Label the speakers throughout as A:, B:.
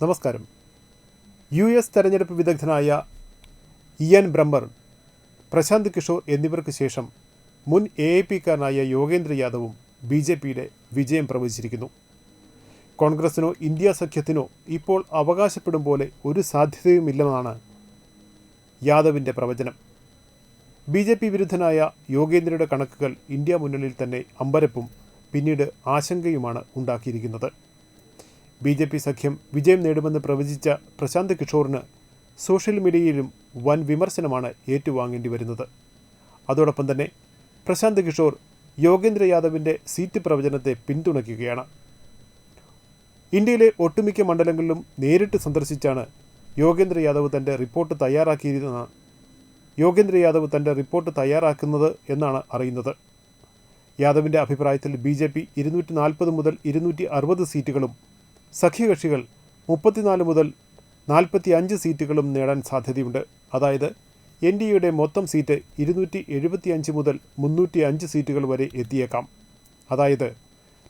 A: നമസ്കാരം. U S തെരഞ്ഞെടുപ്പ് വിദഗ്ധനായ ഇയൻ ബ്രംബർ പ്രശാന്ത് കിഷോർ എന്നിവർക്ക് ശേഷം മുൻ എ എ പിക്കാരനായ യോഗേന്ദ്ര യാദവും ബി ജെ പിയുടെ വിജയം പ്രവചിച്ചിരിക്കുന്നു. കോൺഗ്രസിനോ ഇന്ത്യ സഖ്യത്തിനോ ഇപ്പോൾ അവകാശപ്പെടും പോലെ ഒരു സാധ്യതയുമില്ലെന്നാണ് യാദവിന്റെ പ്രവചനം. ബി ജെ പി വിരുദ്ധനായ യോഗേന്ദ്രയുടെ കണക്കുകൾ ഇന്ത്യ മുന്നണിയിൽ തന്നെ അമ്പരപ്പും പിന്നീട് ആശങ്കയുമാണ് ഉണ്ടാക്കിയിരിക്കുന്നത്. ബി ജെ പി സഖ്യം വിജയം നേടുമെന്ന് പ്രവചിച്ച പ്രശാന്ത് കിഷോറിന് സോഷ്യൽ മീഡിയയിലും വൻ വിമർശനമാണ് ഏറ്റുവാങ്ങേണ്ടി വരുന്നത്. അതോടൊപ്പം തന്നെ പ്രശാന്ത് കിഷോർ യോഗേന്ദ്ര യാദവിന്റെ സീറ്റ് പ്രവചനത്തെ പിന്തുണയ്ക്കുകയാണ്. ഇന്ത്യയിലെ ഒട്ടുമിക്ക മണ്ഡലങ്ങളിലും നേരിട്ട് സന്ദർശിച്ചാണ് യോഗേന്ദ്ര യാദവ് തന്റെ റിപ്പോർട്ട് തയ്യാറാക്കിയിരുന്ന യോഗേന്ദ്ര യാദവ് തന്റെ റിപ്പോർട്ട് തയ്യാറാക്കുന്നത് എന്നാണ് അറിയുന്നത്. യാദവിന്റെ അഭിപ്രായത്തിൽ ബി ജെ പി ഇരുന്നൂറ്റി നാൽപ്പത് മുതൽ ഇരുന്നൂറ്റി അറുപത് സീറ്റുകളും സഖ്യകക്ഷികൾ മുപ്പത്തിനാല് മുതൽ നാൽപ്പത്തി അഞ്ച് സീറ്റുകളും നേടാൻ സാധ്യതയുണ്ട്. അതായത് എൻ ഡി എയുടെ മൊത്തം സീറ്റ് ഇരുന്നൂറ്റി എഴുപത്തി അഞ്ച് മുതൽ മുന്നൂറ്റി അഞ്ച് സീറ്റുകൾ വരെ എത്തിയേക്കാം. അതായത്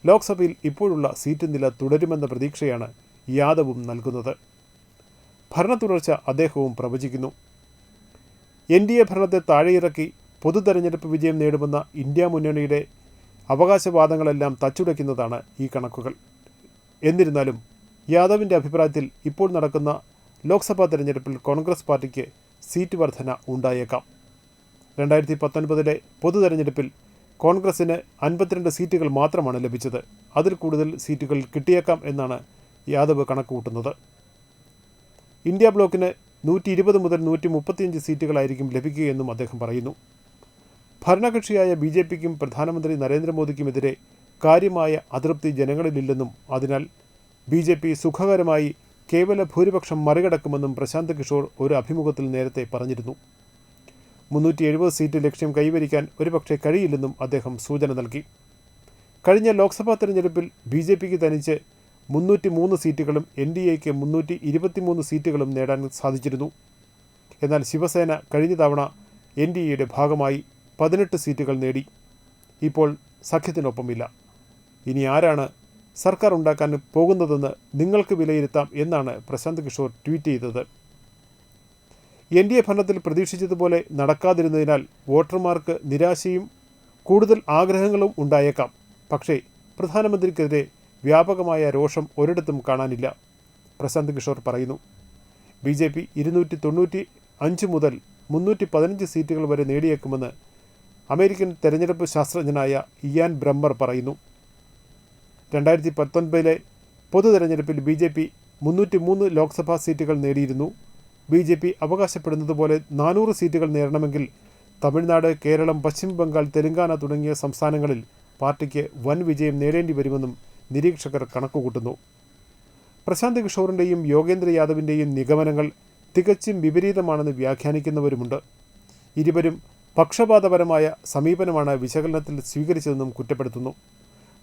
A: ലോക്സഭയിൽ ഇപ്പോഴുള്ള സീറ്റ് നില തുടരുമെന്ന പ്രതീക്ഷയാണ് യാദവും നൽകുന്നത്. ഭരണ തുടർച്ച അദ്ദേഹവും പ്രവചിക്കുന്നു. എൻ ഡി എ ഭരണത്തെ താഴെയിറക്കി പൊതു തെരഞ്ഞെടുപ്പ് വിജയം നേടുമെന്ന ഇന്ത്യ മുന്നണിയുടെ അവകാശവാദങ്ങളെല്ലാം തച്ചുടയ്ക്കുന്നതാണ് ഈ കണക്കുകൾ. എന്നിരുന്നാലും യാദവിന്റെ അഭിപ്രായത്തിൽ ഇപ്പോൾ നടക്കുന്ന ലോക്സഭാ തെരഞ്ഞെടുപ്പിൽ കോൺഗ്രസ് പാർട്ടിക്ക് സീറ്റ് വർധന ഉണ്ടായേക്കാം. രണ്ടായിരത്തി പത്തൊൻപതിലെ പൊതു തെരഞ്ഞെടുപ്പിൽ കോൺഗ്രസിന് അൻപത്തിരണ്ട് സീറ്റുകൾ മാത്രമാണ് ലഭിച്ചത്. അതിൽ കൂടുതൽ സീറ്റുകൾ കിട്ടിയേക്കാം എന്നാണ് യാദവ് കണക്കുകൂട്ടുന്നത്. ഇന്ത്യ ബ്ലോക്കിന് നൂറ്റി ഇരുപത് മുതൽ നൂറ്റി മുപ്പത്തിയഞ്ച് സീറ്റുകളായിരിക്കും ലഭിക്കുകയെന്നും അദ്ദേഹം പറയുന്നു. ഭരണകക്ഷിയായ ബി ജെ പിക്കും പ്രധാനമന്ത്രി നരേന്ദ്രമോദിക്കുമെതിരെ കാര്യമായ അതൃപ്തി ജനങ്ങളിലില്ലെന്നും അതിനാൽ ബി ജെ പി സുഖകരമായി കേവല ഭൂരിപക്ഷം മറികടക്കുമെന്നും പ്രശാന്ത് കിഷോർ ഒരു അഭിമുഖത്തിൽ നേരത്തെ പറഞ്ഞിരുന്നു. മുന്നൂറ്റി എഴുപത് സീറ്റ് ലക്ഷ്യം കൈവരിക്കാൻ ഒരുപക്ഷെ കഴിയില്ലെന്നും അദ്ദേഹം സൂചന നൽകി. കഴിഞ്ഞ ലോക്സഭാ തെരഞ്ഞെടുപ്പിൽ ബി ജെ പിക്ക് തനിച്ച് മുന്നൂറ്റി മൂന്ന് സീറ്റുകളും എൻ ഡി എക്ക് മുന്നൂറ്റി ഇരുപത്തിമൂന്ന് സീറ്റുകളും നേടാൻ സാധിച്ചിരുന്നു. എന്നാൽ ശിവസേന കഴിഞ്ഞ തവണ എൻ ഡി എയുടെ ഭാഗമായി പതിനെട്ട് സീറ്റുകൾ നേടി. ഇപ്പോൾ സഖ്യത്തിനൊപ്പമില്ല. ഇനി ആരാണ് സർക്കാർ ഉണ്ടാക്കാൻ പോകുന്നതെന്ന് നിങ്ങൾക്ക് വിലയിരുത്താം എന്നാണ് പ്രശാന്ത് കിഷോർ ട്വീറ്റ് ചെയ്തത്. എൻ ഡി എ ഭരണത്തിൽ പ്രതീക്ഷിച്ചതുപോലെ നടക്കാതിരുന്നതിനാൽ വോട്ടർമാർക്ക് നിരാശയും കൂടുതൽ ആഗ്രഹങ്ങളും ഉണ്ടായേക്കാം. പക്ഷേ പ്രധാനമന്ത്രിക്കെതിരെ വ്യാപകമായ രോഷം ഒരിടത്തും കാണാനില്ല. പ്രശാന്ത് കിഷോർ പറയുന്നു ബി ജെ പി ഇരുന്നൂറ്റി തൊണ്ണൂറ്റി അഞ്ച് മുതൽ മുന്നൂറ്റി പതിനഞ്ച് സീറ്റുകൾ വരെ നേടിയേക്കുമെന്ന് അമേരിക്കൻ തെരഞ്ഞെടുപ്പ് ശാസ്ത്രജ്ഞനായ ഇയാൻ ബ്രമ്മർ പറയുന്നു. രണ്ടായിരത്തി പത്തൊൻപതിലെ പൊതു തെരഞ്ഞെടുപ്പിൽ ബി ജെ പി മുന്നൂറ്റി മൂന്ന് ലോക്സഭാ സീറ്റുകൾ നേടിയിരുന്നു. ബി ജെ പി അവകാശപ്പെടുന്നത് പോലെ നാനൂറ് സീറ്റുകൾ നേടണമെങ്കിൽ തമിഴ്നാട് കേരളം പശ്ചിമ ബംഗാൾ തെലങ്കാന തുടങ്ങിയ സംസ്ഥാനങ്ങളിൽ പാർട്ടിക്ക് വൻ വിജയം നേടേണ്ടി വരുമെന്നും നിരീക്ഷകർ കണക്കുകൂട്ടുന്നു. പ്രശാന്ത് കിഷോറിന്റെയും യോഗേന്ദ്ര യാദവിന്റെയും നിഗമനങ്ങൾ തികച്ചും വിപരീതമാണെന്ന് വ്യാഖ്യാനിക്കുന്നവരുമുണ്ട്. ഇരുവരും പക്ഷപാതപരമായ സമീപനമാണ് വിശകലനത്തിൽ സ്വീകരിച്ചതെന്നും കുറ്റപ്പെടുത്തുന്നു.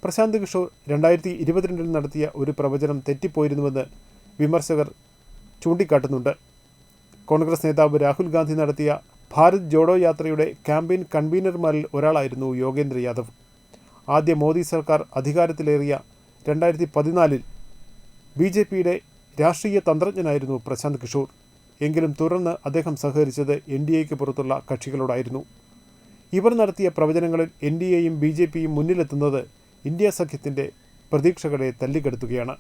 A: പ്രശാന്ത് കിഷോർ രണ്ടായിരത്തി ഇരുപത്തിരണ്ടിൽ നടത്തിയ ഒരു പ്രവചനം തെറ്റിപ്പോയിരുന്നുവെന്ന് വിമർശകർ ചൂണ്ടിക്കാട്ടുന്നുണ്ട്. കോൺഗ്രസ് നേതാവ് രാഹുൽ ഗാന്ധി നടത്തിയ ഭാരത് ജോഡോ യാത്രയുടെ ക്യാമ്പയിൻ കൺവീനർമാരിൽ ഒരാളായിരുന്നു യോഗേന്ദ്ര യാദവ്. ആദ്യ മോദി സർക്കാർ അധികാരത്തിലേറിയ രണ്ടായിരത്തി പതിനാലിൽ ബി ജെ പിയുടെ രാഷ്ട്രീയ തന്ത്രജ്ഞനായിരുന്നു പ്രശാന്ത് കിഷോർ. എങ്കിലും തുടർന്ന് അദ്ദേഹം സഹകരിച്ചത് എൻ ഡി എക്ക് പുറത്തുള്ള കക്ഷികളോടായിരുന്നു. ഇവർ നടത്തിയ പ്രവചനങ്ങളിൽ എൻ ഡി എയും ബി ജെ പിയും മുന്നിലെത്തുന്നത് ഇന്ത്യ സഖ്യത്തിന്റെ പ്രതീക്ഷകളെ തല്ലിക്കെടുത്തുകയാണ്